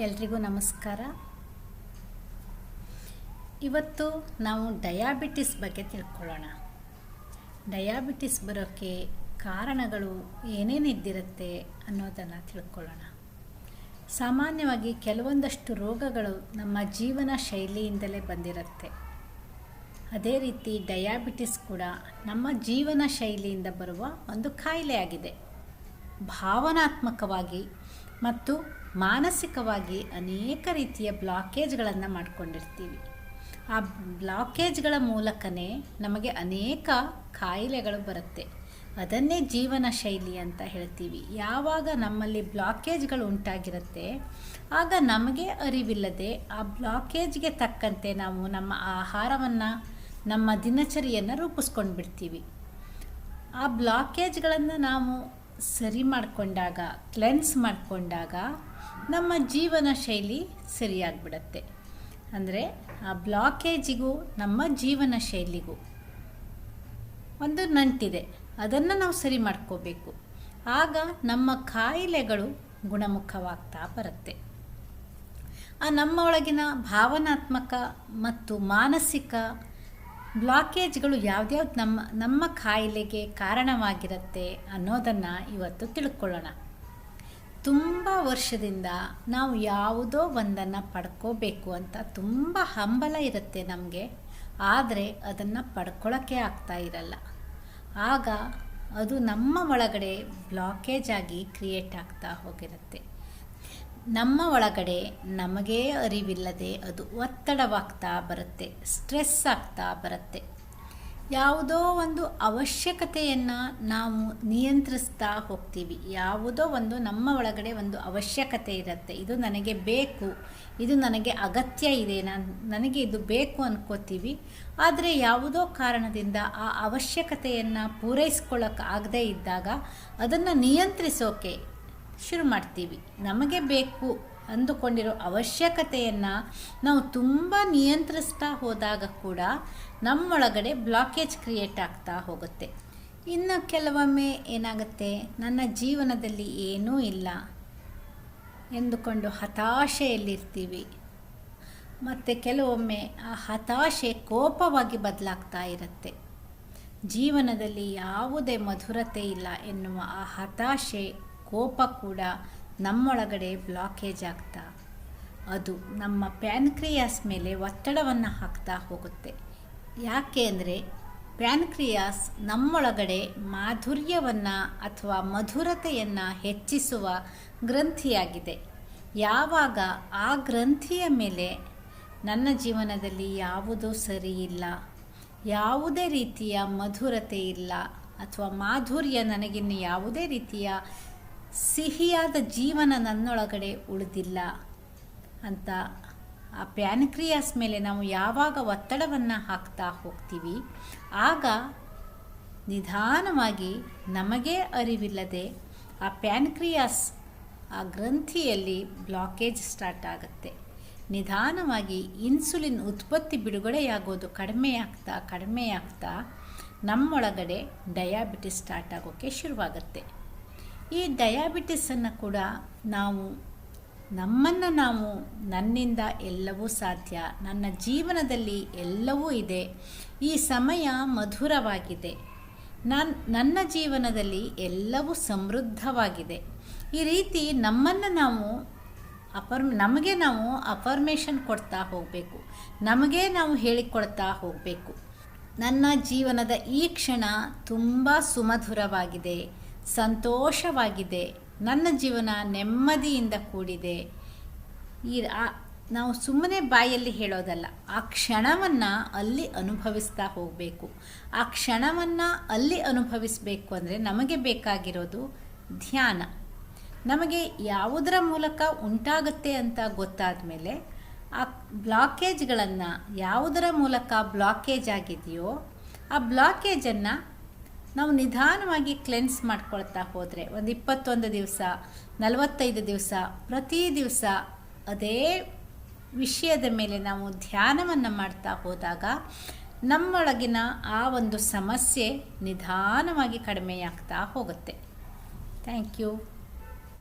ಎಲ್ರಿಗೂ ನಮಸ್ಕಾರ. ಇವತ್ತು ನಾವು ಡಯಾಬಿಟಿಸ್ ಬಗ್ಗೆ ತಿಳ್ಕೊಳ್ಳೋಣ. ಡಯಾಬಿಟಿಸ್ ಬರೋಕ್ಕೆ ಕಾರಣಗಳು ಏನೇನಿದ್ದಿರುತ್ತೆ ಅನ್ನೋದನ್ನು ತಿಳ್ಕೊಳ್ಳೋಣ. ಸಾಮಾನ್ಯವಾಗಿ ಕೆಲವೊಂದಷ್ಟು ರೋಗಗಳು ನಮ್ಮ ಜೀವನ ಶೈಲಿಯಿಂದಲೇ ಬಂದಿರುತ್ತೆ. ಅದೇ ರೀತಿ ಡಯಾಬಿಟಿಸ್ ಕೂಡ ನಮ್ಮ ಜೀವನ ಶೈಲಿಯಿಂದ ಬರುವ ಒಂದು ಕಾಯಿಲೆಯಾಗಿದೆ. ಭಾವನಾತ್ಮಕವಾಗಿ ಮತ್ತು ಮಾನಸಿಕವಾಗಿ ಅನೇಕ ರೀತಿಯ ಬ್ಲಾಕೇಜ್ಗಳನ್ನು ಮಾಡಿಕೊಂಡಿರ್ತೀವಿ. ಆ ಬ್ಲಾಕೇಜ್ಗಳ ಮೂಲಕನೇ ನಮಗೆ ಅನೇಕ ಕಾಯಿಲೆಗಳು ಬರುತ್ತೆ. ಅದನ್ನೇ ಜೀವನ ಶೈಲಿ ಅಂತ ಹೇಳ್ತೀವಿ. ಯಾವಾಗ ನಮ್ಮಲ್ಲಿ ಬ್ಲಾಕೇಜ್ಗಳು ಉಂಟಾಗಿರುತ್ತೆ, ಆಗ ನಮಗೆ ಅರಿವಿಲ್ಲದೆ ಆ ಬ್ಲಾಕೇಜ್ಗೆ ತಕ್ಕಂತೆ ನಾವು ನಮ್ಮ ಆಹಾರವನ್ನು, ನಮ್ಮ ದಿನಚರಿಯನ್ನು ರೂಪಿಸ್ಕೊಂಡು ಬಿಡ್ತೀವಿ ಆ ಬ್ಲಾಕೇಜ್ಗಳನ್ನು ನಾವು ಸರಿ ಮಾಡಿಕೊಂಡಾಗ ಕ್ಲೆನ್ಸ್ ಮಾಡಿಕೊಂಡಾಗ ನಮ್ಮ ಜೀವನ ಶೈಲಿ ಸರಿಯಾಗಿಬಿಡತ್ತೆ. ಅಂದರೆ ಆ ಬ್ಲಾಕೇಜಿಗೂ ನಮ್ಮ ಜೀವನ ಶೈಲಿಗೂ ಒಂದು ನಂಟಿದೆ. ಅದನ್ನು ನಾವು ಸರಿ ಮಾಡ್ಕೋಬೇಕು. ಆಗ ನಮ್ಮ ಕಾಯಿಲೆಗಳು ಗುಣಮುಖವಾಗ್ತಾ ಬರುತ್ತೆ. ಆ ನಮ್ಮ ಒಳಗಿನ ಭಾವನಾತ್ಮಕ ಮತ್ತು ಮಾನಸಿಕ ಬ್ಲಾಕೇಜ್ಗಳು ಯಾವ್ದ್ಯಾವ್ದು ನಮ್ಮ ನಮ್ಮ ಕಾಯಿಲೆಗೆ ಕಾರಣವಾಗಿರುತ್ತೆ ಅನ್ನೋದನ್ನು ಇವತ್ತು ತಿಳ್ಕೊಳ್ಳೋಣ. ತುಂಬ ವರ್ಷದಿಂದ ನಾವು ಯಾವುದೋ ಒಂದನ್ನು ಪಡ್ಕೋಬೇಕು ಅಂತ ತುಂಬ ಹಂಬಲ ಇರುತ್ತೆ ನಮಗೆ, ಆದರೆ ಅದನ್ನು ಪಡ್ಕೊಳ್ಳೋಕ್ಕೆ ಆಗ್ತಾ ಇರಲ್ಲ. ಆಗ ಅದು ನಮ್ಮ ಒಳಗಡೆ ಬ್ಲಾಕೇಜ್ ಆಗಿ ಕ್ರಿಯೇಟ್ ಆಗ್ತಾ ಹೋಗಿರುತ್ತೆ. ನಮ್ಮ ಒಳಗಡೆ ನಮಗೇ ಅರಿವಿಲ್ಲದೆ ಅದು ಒತ್ತಡವಾಗ್ತಾ ಬರುತ್ತೆ ಸ್ಟ್ರೆಸ್ ಆಗ್ತಾ ಬರುತ್ತೆ. ಯಾವುದೋ ಒಂದು ಅವಶ್ಯಕತೆಯನ್ನು ನಾವು ನಿಯಂತ್ರಿಸ್ತಾ ಹೋಗ್ತೀವಿ. ಯಾವುದೋ ಒಂದು ನಮ್ಮ ಒಳಗಡೆ ಒಂದು ಅವಶ್ಯಕತೆ ಇರುತ್ತೆ. ಇದು ನನಗೆ ಬೇಕು, ಇದು ನನಗೆ ಅಗತ್ಯ ಇದೆ, ನಾನು ನನಗೆ ಇದು ಬೇಕು ಅನ್ಕೋತೀವಿ. ಆದರೆ ಯಾವುದೋ ಕಾರಣದಿಂದ ಆ ಅವಶ್ಯಕತೆಯನ್ನು ಪೂರೈಸ್ಕೊಳ್ಳೋಕೆ ಆಗದೇ ಇದ್ದಾಗ ಅದನ್ನು ನಿಯಂತ್ರಿಸೋಕೆ ಶುರು ಮಾಡ್ತೀವಿ. ನಮಗೆ ಬೇಕು ಅಂದುಕೊಂಡಿರೋ ಅವಶ್ಯಕತೆಯನ್ನು ನಾವು ತುಂಬ ನಿಯಂತ್ರಿಸ್ತಾ ಹೋದಾಗ ಕೂಡ ನಮ್ಮೊಳಗಡೆ ಬ್ಲಾಕೇಜ್ ಕ್ರಿಯೇಟ್ ಆಗ್ತಾ ಹೋಗುತ್ತೆ. ಇನ್ನು ಕೆಲವೊಮ್ಮೆ ಏನಾಗುತ್ತೆ? ನನ್ನ ಜೀವನದಲ್ಲಿ ಏನೂ ಇಲ್ಲ ಎಂದುಕೊಂಡು ಹತಾಶೆಯಲ್ಲಿರ್ತೀವಿ. ಮತ್ತು ಕೆಲವೊಮ್ಮೆ ಆ ಹತಾಶೆ ಕೋಪವಾಗಿ ಬದಲಾಗ್ತಾ ಇರುತ್ತೆ. ಜೀವನದಲ್ಲಿ ಯಾವುದೇ ಮಧುರತೆ ಇಲ್ಲ ಎನ್ನುವ ಆ ಹತಾಶೆ ಕೋಪ ಕೂಡ ನಮ್ಮೊಳಗಡೆ ಬ್ಲಾಕೇಜ್ ಆಗ್ತಾ, ಅದು ನಮ್ಮ ಪ್ಯಾನ್ಕ್ರಿಯಾಸ್ ಮೇಲೆ ಒತ್ತಡವನ್ನು ಹಾಕ್ತಾ ಹೋಗುತ್ತೆ. ಯಾಕೆ ಅಂದರೆ ಪ್ಯಾನ್ಕ್ರಿಯಾಸ್ ನಮ್ಮೊಳಗಡೆ ಮಾಧುರ್ಯವನ್ನು ಅಥವಾ ಮಧುರತೆಯನ್ನು ಹೆಚ್ಚಿಸುವ ಗ್ರಂಥಿಯಾಗಿದೆ. ಯಾವಾಗ ಆ ಗ್ರಂಥಿಯ ಮೇಲೆ ನನ್ನ ಜೀವನದಲ್ಲಿ ಯಾವುದೂ ಸರಿ ಇಲ್ಲ, ಯಾವುದೇ ರೀತಿಯ ಮಧುರತೆ ಇಲ್ಲ, ಅಥವಾ ಮಾಧುರ್ಯ ನನಗಿನ್ನು ಯಾವುದೇ ರೀತಿಯ ಸಿಹಿಯಾದ ಜೀವನ ನನ್ನೊಳಗಡೆ ಉಳಿದಿಲ್ಲ ಅಂತ ಆ ಪ್ಯಾನ್ಕ್ರಿಯಾಸ್ ಮೇಲೆ ನಾವು ಯಾವಾಗ ಒತ್ತಡವನ್ನು ಹಾಕ್ತಾ ಹೋಗ್ತೀವಿ, ಆಗ ನಿಧಾನವಾಗಿ ನಮಗೇ ಅರಿವಿಲ್ಲದೆ ಆ ಪ್ಯಾನ್ಕ್ರಿಯಾಸ್ ಆ ಗ್ರಂಥಿಯಲ್ಲಿ ಬ್ಲಾಕೇಜ್ ಸ್ಟಾರ್ಟ್ ಆಗುತ್ತೆ. ನಿಧಾನವಾಗಿ ಇನ್ಸುಲಿನ್ ಉತ್ಪತ್ತಿ ಬಿಡುಗಡೆಯಾಗೋದು ಕಡಿಮೆ ಆಗ್ತಾ ಕಡಿಮೆ ಆಗ್ತಾ ನಮ್ಮೊಳಗಡೆ ಡಯಾಬಿಟಿಸ್ ಸ್ಟಾರ್ಟ್ ಆಗೋಕ್ಕೆ ಶುರುವಾಗುತ್ತೆ. ಈ ಡಯಾಬಿಟಿಸನ್ನು ಕೂಡ ನಾವು, ನಮ್ಮನ್ನು ನಾವು, ನನ್ನಿಂದ ಎಲ್ಲವೂ ಸಾಧ್ಯ. ನನ್ನ ಜೀವನದಲ್ಲಿ ಎಲ್ಲವೂ ಇದೆ. ಈ ಸಮಯ ಮಧುರವಾಗಿದೆ. ನಾನು, ನನ್ನ ಜೀವನದಲ್ಲಿ ಎಲ್ಲವೂ ಸಮೃದ್ಧವಾಗಿದೆ. ಈ ರೀತಿ ನಮ್ಮನ್ನು ನಾವು ಅಪರ್ ನಮಗೆ ನಾವು ಅಫರ್ಮೇಷನ್ ಕೊಡ್ತಾ ಹೋಗಬೇಕು. ನಮಗೆ ನಾವು ಹೇಳಿಕೊಡ್ತಾ ಹೋಗಬೇಕು. ನನ್ನ ಜೀವನದ ಈ ಕ್ಷಣ ತುಂಬ ಸುಮಧುರವಾಗಿದೆ. ಸಂತೋಷವಾಗಿದೆ. ನನ್ನ ಜೀವನ ನೆಮ್ಮದಿಯಿಂದ ಕೂಡಿದೆ. ಈ ನಾವು ಸುಮ್ಮನೆ ಬಾಯಲ್ಲಿ ಹೇಳೋದಲ್ಲ, ಆ ಕ್ಷಣವನ್ನು ಅಲ್ಲಿ ಅನುಭವಿಸ್ತಾ ಹೋಗಬೇಕು. ಆ ಕ್ಷಣವನ್ನು ಅಲ್ಲಿ ಅನುಭವಿಸಬೇಕು ಅಂದರೆ ನಮಗೆ ಬೇಕಾಗಿರೋದು ಧ್ಯಾನ. ನಮಗೆ ಯಾವುದರ ಮೂಲಕ ಉಂಟಾಗುತ್ತೆ ಅಂತ ಗೊತ್ತಾದ ಮೇಲೆ ಆ ಬ್ಲಾಕೇಜ್ಗಳನ್ನು, ಯಾವುದರ ಮೂಲಕ ಬ್ಲಾಕೇಜ್ ಆಗಿದೆಯೋ, ಆ ಬ್ಲಾಕೇಜನ್ನು ನಾವು ನಿಧಾನವಾಗಿ ಕ್ಲೆನ್ಸ್ ಮಾಡ್ಕೊಳ್ತಾ ಹೋದರೆ, ಒಂದು ಇಪ್ಪತ್ತೊಂದು ದಿವಸ, ನಲವತ್ತೈದು ದಿವಸ, ಪ್ರತಿ ದಿವಸ ಅದೇ ವಿಷಯದ ಮೇಲೆ ನಾವು ಧ್ಯಾನವನ್ನು ಮಾಡ್ತಾ ಹೋದಾಗ ನಮ್ಮೊಳಗಿನ ಆ ಒಂದು ಸಮಸ್ಯೆ ನಿಧಾನವಾಗಿ ಕಡಿಮೆಯಾಗ್ತಾ ಹೋಗುತ್ತೆ. Thank you